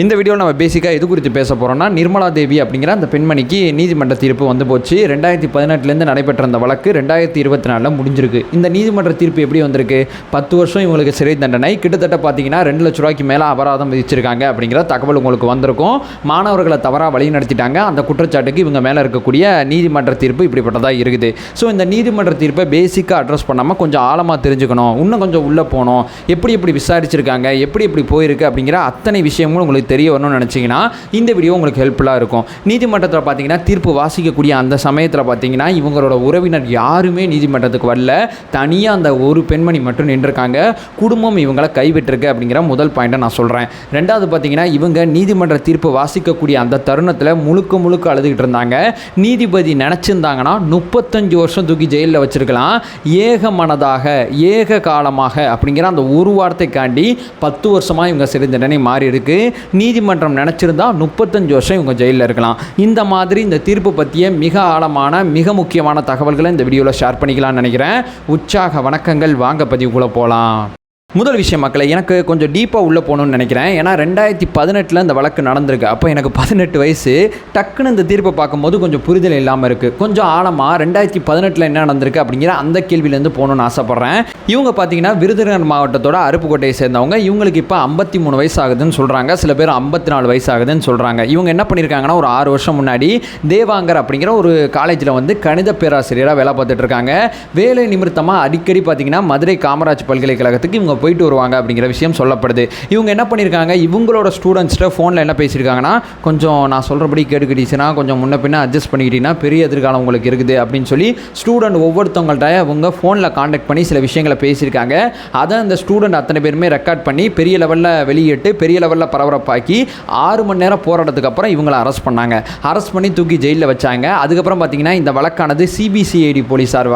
இந்த வீடியோவில் நம்ம பேசிக்காக எது குறித்து பேச போகிறோம்னா நிர்மலா தேவி அப்படிங்கிற அந்த பெண்மணிக்கு நீதிமன்ற தீர்ப்பு வந்து போச்சு. ரெண்டாயிரத்தி பதினெட்டுலேருந்து நடைபெற்ற அந்த வழக்கு ரெண்டாயிரத்தி இருபத்தி நாலில் முடிஞ்சிருக்கு. இந்த நீதிமன்ற தீர்ப்பு எப்படி வந்திருக்கு? பத்து வருஷம் இவங்களுக்கு சிறை தண்டனை. கிட்டத்தட்ட பார்த்தீங்கன்னா ரெண்டு லட்ச ரூபாய்க்கு மேலே அபராதம் விதிச்சிருக்காங்க அப்படிங்கிற தகவல் உங்களுக்கு வந்திருக்கும். மாணவர்களை தவறாக வழி நடத்திட்டாங்க அந்த குற்றச்சாட்டுக்கு இவங்க மேலே இருக்கக்கூடிய நீதிமன்ற தீர்ப்பு இப்படிப்பட்டதாக இருக்குது. ஸோ இந்த நீதிமன்ற தீர்ப்பை பேசிக்காக அட்ரஸ் பண்ணாமல் கொஞ்சம் ஆழமாக தெரிஞ்சுக்கணும். இன்னும் கொஞ்சம் உள்ளே போகணும். எப்படி எப்படி விசாரிச்சிருக்காங்க? எப்படி எப்படி போயிருக்கு? அப்படிங்கிற அத்தனை விஷயங்களும் உங்களுக்கு தெரிய வரணும்னு நினச்சிங்கன்னா இந்த வீடியோ உங்களுக்கு ஹெல்ப்ஃபுல்லாக இருக்கும். நீதிமன்றத்தில் பார்த்தீங்கன்னா தீர்ப்பு வாசிக்கக்கூடிய அந்த சமயத்தில் பார்த்தீங்கன்னா இவங்களோட உறவினர் யாருமே நீதிமன்றத்துக்கு வரல. தனியாக அந்த ஒரு பெண்மணி மட்டும் நின்றுருக்காங்க. குடும்பம் இவங்களை கைவிட்டிருக்கு அப்படிங்கிற முதல் பாயிண்ட்டை நான் சொல்கிறேன் ரெண்டாவது பார்த்தீங்கன்னா இவங்க நீதிமன்ற தீர்ப்பு வாசிக்கக்கூடிய அந்த தருணத்தில் முழுக்க முழுக்க அழுதுகிட்டு இருந்தாங்க. நீதிபதி நினச்சிருந்தாங்கன்னா முப்பத்தஞ்சு வருஷம் தூக்கி ஜெயிலில் வச்சுருக்கலாம். ஏக மனதாக ஏக காலமாக அப்படிங்கிற அந்த ஒரு வார்த்தைக்காண்டி பத்து வருஷமாக இவங்க சிறை தண்டனை மாறி இருக்குது நீதிமன்றம் நினச்சிருந்தா முப்பத்தஞ்சு வருஷம் இவங்க ஜெயிலில் இருக்கலாம். இந்த மாதிரி இந்த தீர்ப்பு பற்றிய மிக ஆழமான மிக முக்கியமான தகவல்களை இந்த வீடியோவில் ஷேர் பண்ணிக்கலாம்னு நினைக்கிறேன். உற்சாக வணக்கங்கள். வாங்க பதிவுக்குள்ளே போகலாம் முதல் விஷயம் மக்களை எனக்கு கொஞ்சம் டீப்பாக உள்ளே போகணும்னு நினைக்கிறேன். ஏன்னா ரெண்டாயிரத்தி பதினெட்டில் இந்த வழக்கு நடந்திருக்கு. அப்போ எனக்கு பதினெட்டு வயசு. டக்குன்னு இந்த தீர்ப்பை பார்க்கும்போது கொஞ்சம் புரிதல் இல்லாமல் இருக்குது கொஞ்சம் ஆழமாக ரெண்டாயிரத்தி பதினெட்டில் என்ன நடந்திருக்கு அப்படிங்கிற அந்த கேள்வியிலேருந்து போகணும்னு ஆசைப்பட்றேன். இவங்க பார்த்தீங்கன்னா விருதுநகர் மாவட்டத்தோட அருப்புக்கோட்டையை சேர்ந்தவங்க. இவங்களுக்கு இப்போ ஐம்பத்தி மூணு வயசு ஆகுதுன்னு சொல்கிறாங்க சில பேர் ஐம்பத்தி நாலு வயசு ஆகுதுன்னு சொல்கிறாங்க இவங்க என்ன பண்ணியிருக்காங்கன்னா ஒரு ஆறு வருஷம் முன்னாடி தேவாங்கர் அப்படிங்கிற ஒரு காலேஜில் வந்து கணித பேராசிரியராக வேலை பார்த்துட்டு இருக்காங்க. வேலை நிமித்தமாக அடிக்கடி பார்த்தீங்கன்னா மதுரை காமராஜ் பல்கலைக்கழகத்துக்கு இவங்க போயிட்டு வருவாங்க அப்படிங்கிற விஷயம் சொல்லப்படுது. இவங்க என்ன பண்ணியிருக்காங்க இவங்களோட ஸ்டூடெண்ட்ஸ்கிட்ட ஃபோனில் என்ன பேசியிருக்காங்கன்னா கொஞ்சம் நான் சொல்கிறபடி கேட்டுக்கிட்டீங்கன்னா கொஞ்சம் முன்ன பின்ன அட்ஜஸ்ட் பண்ணிக்கிட்டீங்கன்னா பெரிய எதிர்காலம் உங்களுக்கு இருக்குது அப்படின்னு சொல்லி ஸ்டூடெண்ட் ஒவ்வொருத்தவங்கள்ட்ட அவங்க ஃபோனில் காண்டாக்ட் பண்ணி சில விஷயங்களை பேசியிருக்காங்க. அதை அந்த ஸ்டூடெண்ட் அத்தனை பேருமே ரெக்கார்ட் பண்ணி பெரிய லெவலில் வெளியிட்டு பெரிய லெவலில் பரபரப்பாக்கி ஆறு மணி நேரம் போராட்டத்துக்கு அப்புறம் இவங்களை அரெஸ்ட் பண்ணாங்க. அரெஸ்ட் பண்ணி தூக்கி ஜெயிலில் வச்சாங்க. அதுக்கப்புறம் பார்த்தீங்கன்னா இந்த வழக்கானது சிபிசிஐடி போலீஸார்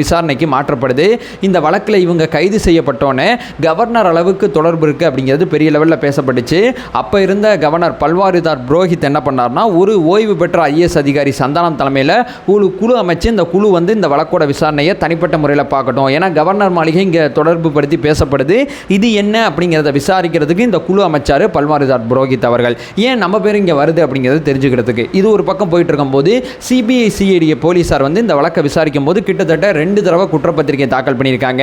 விசாரணைக்கு மாற்றப்படுது. இந்த வழக்கில் இவங்க கைது செய்யப்பட்டோன்னே கவர்னர் அளவுக்கு தொடர்பு இருக்குது அப்படிங்கிறது பெரிய லெவலில் பேசப்பட்டுச்சு. அப்போ இருந்த கவர்னர் பல்வாரிதார் புரோஹித் என்ன பண்ணார்னா ஒரு ஓய்வு பெற்ற ஐஏஎஸ் அதிகாரி சந்தானம் தலைமையில் ஒரு குழு அமைச்சு இந்த குழு வந்து இந்த வழக்கோட விசாரணையை தனிப்பட்ட முறையில் பார்க்கட்டும். ஏன்னா கவர்னர் மாளிகை இங்கே தொடர்பு படுத்தி பேசப்படுது. இது என்ன அப்படிங்கிறத விசாரிக்கிறதுக்கு இந்த குழு அமைச்சார் பல்வாரிதார் புரோஹித் அவர்கள். ஏன் நம்ம பேர் இங்கே வருது அப்படிங்கிறது தெரிஞ்சுக்கிறதுக்கு. இது ஒரு பக்கம் போயிட்டு இருக்கும்போது சிபிஐ சிஐடி போலீஸார் வந்து இந்த வழக்கை விசாரிக்கும் போது கிட்டத்தட்ட ரெண்டு தடவை குற்றப்பத்திரிகை தாக்கல் பண்ணியிருக்காங்க.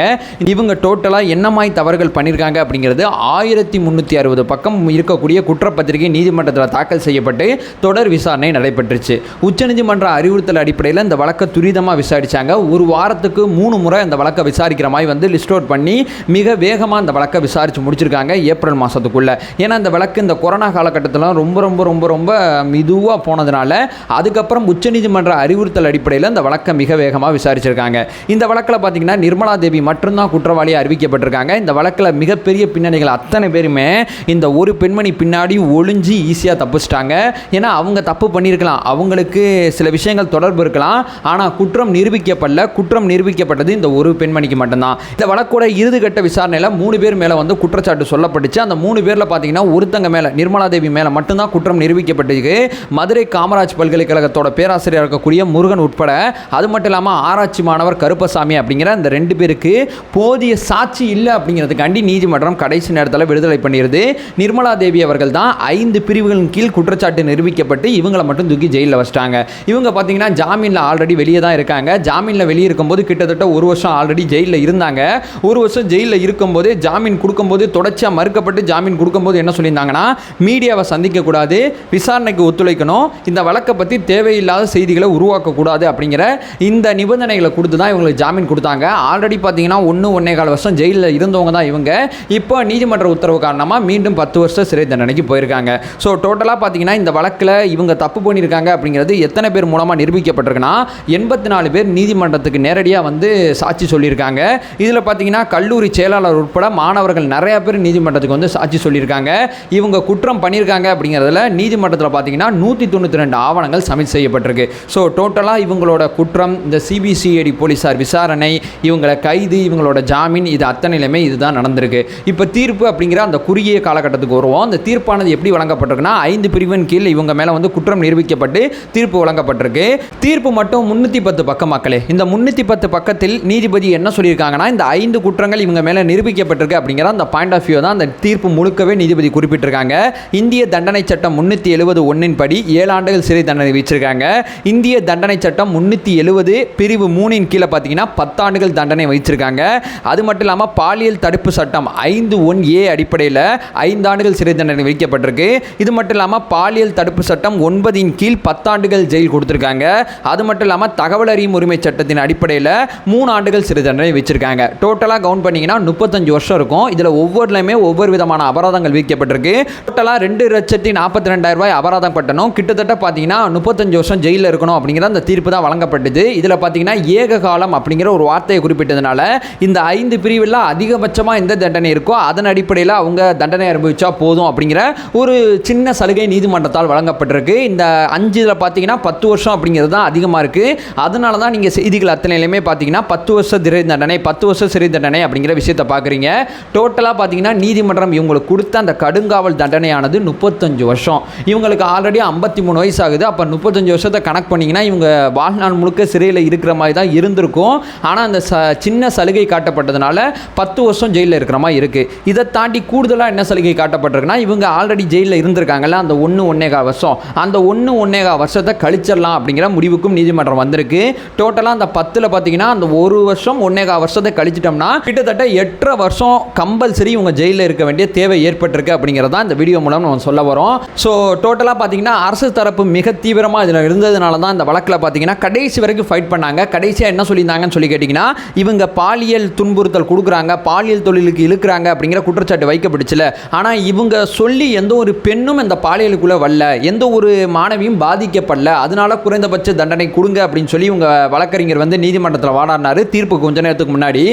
இவங்க டோட்டலாக என்னமாய் தவறுகள் பண்ணியிருக்காங்க அப்படிங்கிறது ஆயிரத்தி முந்நூற்றி அறுபது பக்கம் இருக்கக்கூடிய குற்றப்பத்திரிகை நீதிமன்றத்தில் தாக்கல் செய்யப்பட்டு தொடர் விசாரணை நடைபெற்றுச்சு. உச்சநீதிமன்ற அறிவுறுத்தல் அடிப்படையில் இந்த வழக்கை துரிதமாக விசாரித்தாங்க ஒரு வாரத்துக்கு மூணு முறை அந்த வழக்கை விசாரிக்கிற மாதிரி வந்து லிஸ்ட் அவுட் பண்ணி மிக வேகமாக அந்த வழக்கை விசாரித்து முடிச்சிருக்காங்க ஏப்ரல் மாதத்துக்குள்ளே ஏன்னா இந்த வழக்கு இந்த கொரோனா காலகட்டத்தில் ரொம்ப ரொம்ப ரொம்ப ரொம்ப மெதுவாக போனதுனால அதுக்கப்புறம் உச்சநீதிமன்ற அறிவுறுத்தல் அடிப்படையில் இந்த வழக்கை மிக வேகமாக விசாரிச்சிருக்காங்க. இந்த வழக்கில் பார்த்தீங்கன்னா நிர்மலா தேவி மட்டும்தான் குற்றவாளி அறிவிக்கப்பட்டிருக்காங்க. இந்த வழக்கில் மிகப்பெரிய பின்னணிகள் அத்தனை பேருமே இந்த ஒரு பெண்மணி பின்னாடி ஒளிஞ்சு ஈஸியாக தப்பிச்சிட்டாங்க. ஏன்னா அவங்க தப்பு பண்ணியிருக்கலாம். அவங்களுக்கு சில விஷயங்கள் தொடர்பு இருக்கலாம். ஆனால் குற்றம் நிரூபிக்கப்படல. குற்றம் நிரூபிக்கப்பட்டது இந்த ஒரு பெண்மணிக்கு மட்டும்தான். இந்த வழக்கோட இறுதிக்கட்ட விசாரணையில் மூணு பேர் மேலே வந்து குற்றச்சாட்டு சொல்லப்பட்டுச்சு. அந்த மூணு பேரில் பார்த்தீங்கன்னா ஒருத்தங்க மேலே நிர்மலா தேவி மேலே மட்டும்தான் குற்றம் நிரூபிக்கப்பட்டிருக்கு. மதுரை காமராஜ் பல்கலைக்கழகத்தோட பேராசிரியர் இருக்கக்கூடிய முருகன் உட்பட அது மட்டும் இல்லாமல் ஆராய்ச்சி மாணவர் கருப்பசாமி அப்படிங்கிற இந்த ரெண்டு பேருக்கு போதிய சாட்சி இல்லை அப்படிங்கிறதுக்காண்டி நீதிமன்றம் கடைசி நேரத்தில் விடுதலை பண்ணிடுது நிர்மலா தேவி அவர்கள் தான் ஐந்து பிரிவுகளின் கீழ் குற்றச்சாட்டு நிரூபிக்கப்பட்டு இவங்களை மட்டும் தூக்கி ஜெயிலில் வச்சிட்டாங்க. இவங்க பார்த்தீங்கன்னா ஜாமீனில் ஆல்ரெடி வெளியே தான் இருக்காங்க. ஜாமீனில் வெளியே இருக்கும்போது கிட்டத்தட்ட ஒரு வருஷம் ஆல்ரெடி ஜெயிலில் இருந்தாங்க. ஒரு வருஷம் ஜெயிலில் இருக்கும்போது ஜாமீன் கொடுக்கும்போது தொடர்ச்சியாக மறுக்கப்பட்டு ஜாமீன் கொடுக்கும்போது என்ன சொல்லியிருந்தாங்கன்னா மீடியாவை சந்திக்கக்கூடாது விசாரணைக்கு ஒத்துழைக்கணும். இந்த வழக்கை பற்றி தேவையில்லாத செய்திகளை உருவாக்கக்கூடாது அப்படிங்கிற இந்த நிபந்தனைகளை கொடுத்து தான் இவங்களுக்கு ஜாமீன் கொடுத்தாங்க. ஆல்ரெடி பார்த்தீங்கன்னா ஒன்று ஒன்றே கால் வருஷம் ஜெயிலில் இருந்தவங்க தான் இவங்க. இப்போ நீதிமன்ற உத்தரவு காரணமாக மீண்டும் பத்து வருஷம் சிறை தண்டனைக்கு போயிருக்காங்க. ஸோ டோட்டலாக பார்த்தீங்கன்னா இந்த வழக்கில் இவங்க தப்பு பண்ணியிருக்காங்க அப்படிங்கிறது எத்தனை பேர் மூலமாக நிரூபிக்கப்பட்டிருக்குன்னா எண்பத்தி நாலு பேர் நீதிமன்றத்துக்கு நேரடியாக வந்து சாட்சி சொல்லியிருக்காங்க. இதில் பார்த்தீங்கன்னா கல்லூரி செயலாளர் உட்பட மாணவர்கள் நிறையா பேர் நீதிமன்றத்துக்கு வந்து சாட்சி சொல்லியிருக்காங்க. இவங்க குற்றம் பண்ணியிருக்காங்க அப்படிங்கிறதுல நீதிமன்றத்தில் பார்த்தீங்கன்னா நூற்றி தொண்ணூற்றி ரெண்டு ஆவணங்கள் சமிட் செய்யப்பட்டிருக்கு. ஸோ டோட்டலாக இவங்களோட குற்றம் இந்த சிபிசிஐடி போலீஸார் விசாரணை இவங்களை கைது இவங்களோட ஜாமீன் இது அத்தனை வழக்குலையுமே இதுதான் நடந்திருக்கு. இப்போ தீர்ப்பு அப்படிங்கிற அந்த குறுகிய காலகட்டத்துக்கு வருவோம். அந்த தீர்ப்பானது எப்படி வழங்கப்பட்டிருக்குன்னா ஐந்து பிரிவின் கீழ் இவங்க மேலே வந்து குற்றம் நிரூபிக்கப்பட்டு தீர்ப்பு வழங்கப்பட்டிருக்கு. தீர்ப்பு மட்டும் முன்னூற்றி பத்து பக்கம் மக்களே. இந்த முன்னூற்றி பத்து பக்கத்தில் நீதிபதி என்ன சொல்லியிருக்காங்கன்னா இந்த ஐந்து குற்றங்கள் இவங்க மேலே நிரூபிக்கப்பட்டிருக்கு அப்படிங்கிற அந்த பாயிண்ட் ஆஃப் வியூ தான் அந்த தீர்ப்பு முழுக்கவே நீதிபதி குறிப்பிட்டிருக்காங்க. இந்திய தண்டனை சட்டம் முன்னூற்றி எழுபது ஒன்றின் படி ஏழு ஆண்டுகள் சிறை தண்டனை வச்சிருக்காங்க இந்திய தண்டனை சட்டம் முன்னூற்றி எழுபது பிரிவு மூணின் கீழே பார்த்தீங்கன்னா பத்தாண்டுகள் தண்டனை வச்சிருக்காங்க அது மட்டும் இல்லாமல் பாலியல் தடுப்பு சட்டம் ஐந்து ஒன் ஏ அடிப்படையில் ஐந்து ஆண்டுகள் சிறை தண்டனை விதிக்கப்பட்டிருக்கு. இது மட்டும் இல்லாமல் பாலியல் தடுப்பு சட்டம் ஒன்பதின் கீழ் பத்தாண்டுகள் ஜெயில் கொடுத்துருக்காங்க. அது மட்டும் இல்லாமல் தகவல் அறியும் உரிமை சட்டத்தின் அடிப்படையில் மூணு ஆண்டுகள் சிறை தண்டனை வச்சிருக்காங்க டோட்டலாக கவுண்ட் பண்ணிங்கன்னா முப்பத்தஞ்சு வருஷம் இருக்கும். இதில் ஒவ்வொருலையுமே ஒவ்வொரு விதமான அபராதங்கள் விதிக்கப்பட்டிருக்கு. டோட்டலாக ரெண்டு லட்சத்தி நாற்பத்தி ரெண்டாயிரம் ரூபாய் அபராதம் கட்டணும். கிட்டத்தட்ட பார்த்தீங்கன்னா முப்பத்தஞ்சு வருஷம் ஜெயிலில் இருக்கணும் அப்படிங்கிற அந்த தீர்ப்பு தான் வழங்கப்பட்டது. இதில் பார்த்தீங்கன்னா ஏக காலம் அப்படிங்கிற ஒரு வார்த்தையை குறிப்பிட்டதுனால இந்த ஐந்து பிரிவில் அதிகபட்சமாக எந்த தண்டனை இருக்கோ அதன் அடிப்படையில் அவங்க தண்டனை அனுபவிச்சா போதும் அப்படிங்கிற ஒரு சின்ன சலுகை நீதிமன்றத்தால் வழங்கப்பட்டிருக்கு. இந்த அஞ்சு இதில் பார்த்தீங்கன்னா பத்து வருஷம் அப்படிங்கிறது தான் அதிகமாக இருக்குது அதனால தான் நீங்கள் செய்திகள் அத்தனையிலுமே பார்த்தீங்கன்னா பத்து வருஷம் திரை தண்டனை பத்து வருஷம் சிறை தண்டனை அப்படிங்கிற விஷயத்தை பார்க்குறீங்க டோட்டலாக பார்த்தீங்கன்னா நீதிமன்றம் இவங்களுக்கு கொடுத்த அந்த கடுங்காவல் தண்டனையானது முப்பத்தஞ்சு வருஷம். இவங்களுக்கு ஆல்ரெடி ஐம்பத்தி மூணு வயசு ஆகுது அப்போ முப்பத்தஞ்சு வருஷத்தை கணக்கு பண்ணிங்கன்னா இவங்க வாழ்நாள் முழுக்க சிறையில் இருக்கிற மாதிரி தான் இருந்திருக்கும். ஆனால் அந்த ச சின்ன சலுகை காட்டப்பட்டதுனால பத்து வருஷம் ஜெயிலில் இருக்கிற மாதிரி இருக்குது இதை தாண்டி கூடுதலாக என்ன சலுகை காட்டப்பட்டிருக்குன்னா இவங்க ஆல்ரெடி ஜெயிலில் இருந்திருக்காங்கல்ல அந்த ஒன்று ஒன்னேகா வருஷம். அந்த ஒன்று ஒன்னேகா வருஷத்தை கழிச்சிடலாம் அப்படிங்கிற முடிவுக்கும் நீதிமன்றம் வந்திருக்கு. டோட்டலாக அந்த பத்தில் பார்த்தீங்கன்னா அந்த ஒரு வருஷம் ஒன்னேகா வருஷத்தை கழிச்சிட்டோம்னா கிட்டத்தட்ட எட்டரை வருஷம் கம்பல்சரி இவங்க ஜெயிலில் இருக்க வேண்டிய தேவை ஏற்பட்டிருக்கு அப்படிங்கிறது தான் இந்த வீடியோ மூலம் நம்ம சொல்ல வரோம். ஸோ டோட்டலாக பார்த்தீங்கன்னா அரசு தரப்பு மிக தீவிரமாக இதில் இருந்ததுனால தான் இந்த வழக்கில் பார்த்தீங்கன்னா கடைசி வரைக்கும் ஃபைட் பண்ணாங்க. கடைசியாக என்ன சொல்லியிருந்தாங்கன்னு சொல்லி கேட்டிங்கன்னா இவங்க பாலியல் துன்புறுத்தல் கொடுக்குறாங்க. பாலியல் தொழிலுக்கு இழுக்கிறாங்க அப்படிங்கிற குற்றச்சாட்டு வைக்கப்பட்டுச்சுல. ஆனால் இவங்க சொல்லி எந்த ஒரு பெண்ணும் இந்த பாலியலுக்குள்ளே வரல. எந்த ஒரு மாணவியும் பாதிக்கப்படல. அதனால குறைந்தபட்ச தண்டனை கொடுங்க அப்படின்னு சொல்லி இவங்க வழக்கறிஞர் வந்து நீதிமன்றத்தில் வாடாடினாரு தீர்ப்பு கொஞ்ச நேரத்துக்கு முன்னாடி.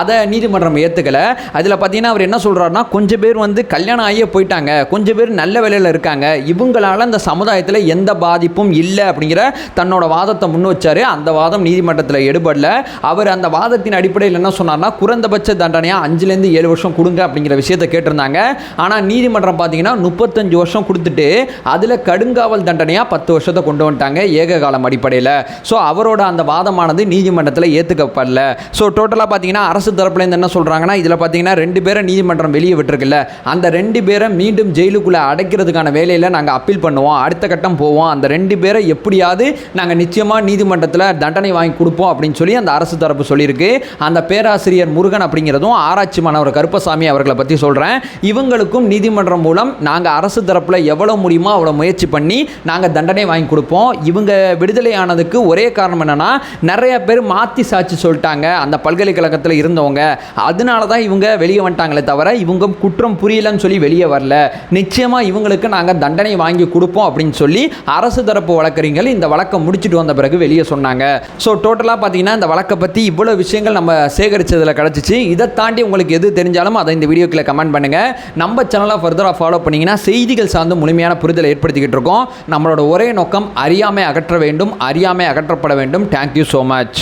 அதை நீதிமன்றம் ஏற்றுக்கல அதில் பார்த்தீங்கன்னா அவர் என்ன சொல்கிறாருன்னா கொஞ்சம் பேர் வந்து கல்யாணம் ஆகியே போயிட்டாங்க. கொஞ்சம் பேர் நல்ல வேலையில் இருக்காங்க. இவங்களால இந்த சமுதாயத்தில் எந்த பாதிப்பும் இல்லை அப்படிங்கிற தன்னோட வாதத்தை முன் வச்சார். அந்த வாதம் நீதிமன்றத்தில் எடுபடல. அவர் அந்த வாதத்தின் அடிப்படையில் என்ன சொன்னார்னா குறைந்தபட்ச தண்டனை தண்டனையாக அஞ்சுலேருந்து ஏழு வருஷம் கொடுங்க அப்படிங்கிற விஷயத்தை கேட்டிருந்தாங்க. ஆனால் நீதிமன்றம் பார்த்தீங்கன்னா முப்பத்தஞ்சு வருஷம் கொடுத்துட்டு அதில் கடுங்காவல் தண்டனையாக பத்து வருஷத்தை கொண்டு வந்துட்டாங்க ஏக காலம் அடிப்படையில். ஸோ அவரோட அந்த வாதமானது நீதிமன்றத்தில் ஏற்றுக்கப்படல ஸோ டோட்டலாக பார்த்தீங்கன்னா அரசு தரப்புலேருந்து என்ன சொல்கிறாங்கன்னா இதில் பார்த்தீங்கன்னா ரெண்டு பேரை நீதிமன்றம் வெளியே விட்டுருக்குல்ல. அந்த ரெண்டு பேரை மீண்டும் ஜெயிலுக்குள்ளே அடைக்கிறதுக்கான வேலையில் நாங்கள் அப்பீல் பண்ணுவோம். அடுத்த கட்டம் போவோம். அந்த ரெண்டு பேரை எப்படியாவது நாங்கள் நிச்சயமாக நீதிமன்றத்தில் தண்டனை வாங்கி கொடுப்போம் அப்படின்னு சொல்லி அந்த அரசு தரப்பு சொல்லியிருக்கு. அந்த பேராசிரியர் முருகன் அப்படிங்கிறதும் ஆராய்ச்சி மாணவர் கருப்பசாமி அவர்களை பற்றி சொல்கிறேன் இவங்களுக்கும் நீதிமன்றம் மூலம் நாங்கள் அரசு தரப்பில் எவ்வளோ முடியுமோ அவ்வளோ முயற்சி பண்ணி நாங்கள் தண்டனை வாங்கி கொடுப்போம். இவங்க விடுதலை ஆனதுக்கு ஒரே காரணம் என்னென்னா நிறைய பேர் மாற்றி சாட்சி சொல்லிட்டாங்க. அந்த பல்கலைக்கழகத்தில் இருந்தவங்க. அதனால தான் இவங்க வெளியே வந்துட்டாங்களே தவிர இவங்க குற்றம் புரியலன்னு சொல்லி வெளியே வரல. நிச்சயமாக இவங்களுக்கு நாங்கள் தண்டனை வாங்கி கொடுப்போம் அப்படின்னு சொல்லி அரசு தரப்பு வழக்கறிஞர்கள் இந்த வழக்கை முடிச்சுட்டு வந்த பிறகு வெளியே சொன்னாங்க. ஸோ டோட்டலாக பார்த்தீங்கன்னா இந்த வழக்கை பற்றி இவ்வளோ விஷயங்கள் நம்ம சேகரித்ததில் கிடச்சிச்சு. இதை தாண்டி உங்களுக்கு எது தெரிஞ்சாலும் அதை இந்த வீடியோக்கில் கமெண்ட் பண்ணுங்கள் நம்ம சேனலை ஃபர்தராக ஃபாலோ பண்ணிங்கன்னா செய்திகள் சார்ந்து முழுமையான புரிதலை ஏற்படுத்திக்கிட்டு இருக்கோம். நம்மளோட ஒரே நோக்கம் அறியாமை அகற்ற வேண்டும் அறியாமை அகற்றப்பட வேண்டும். Thank you so much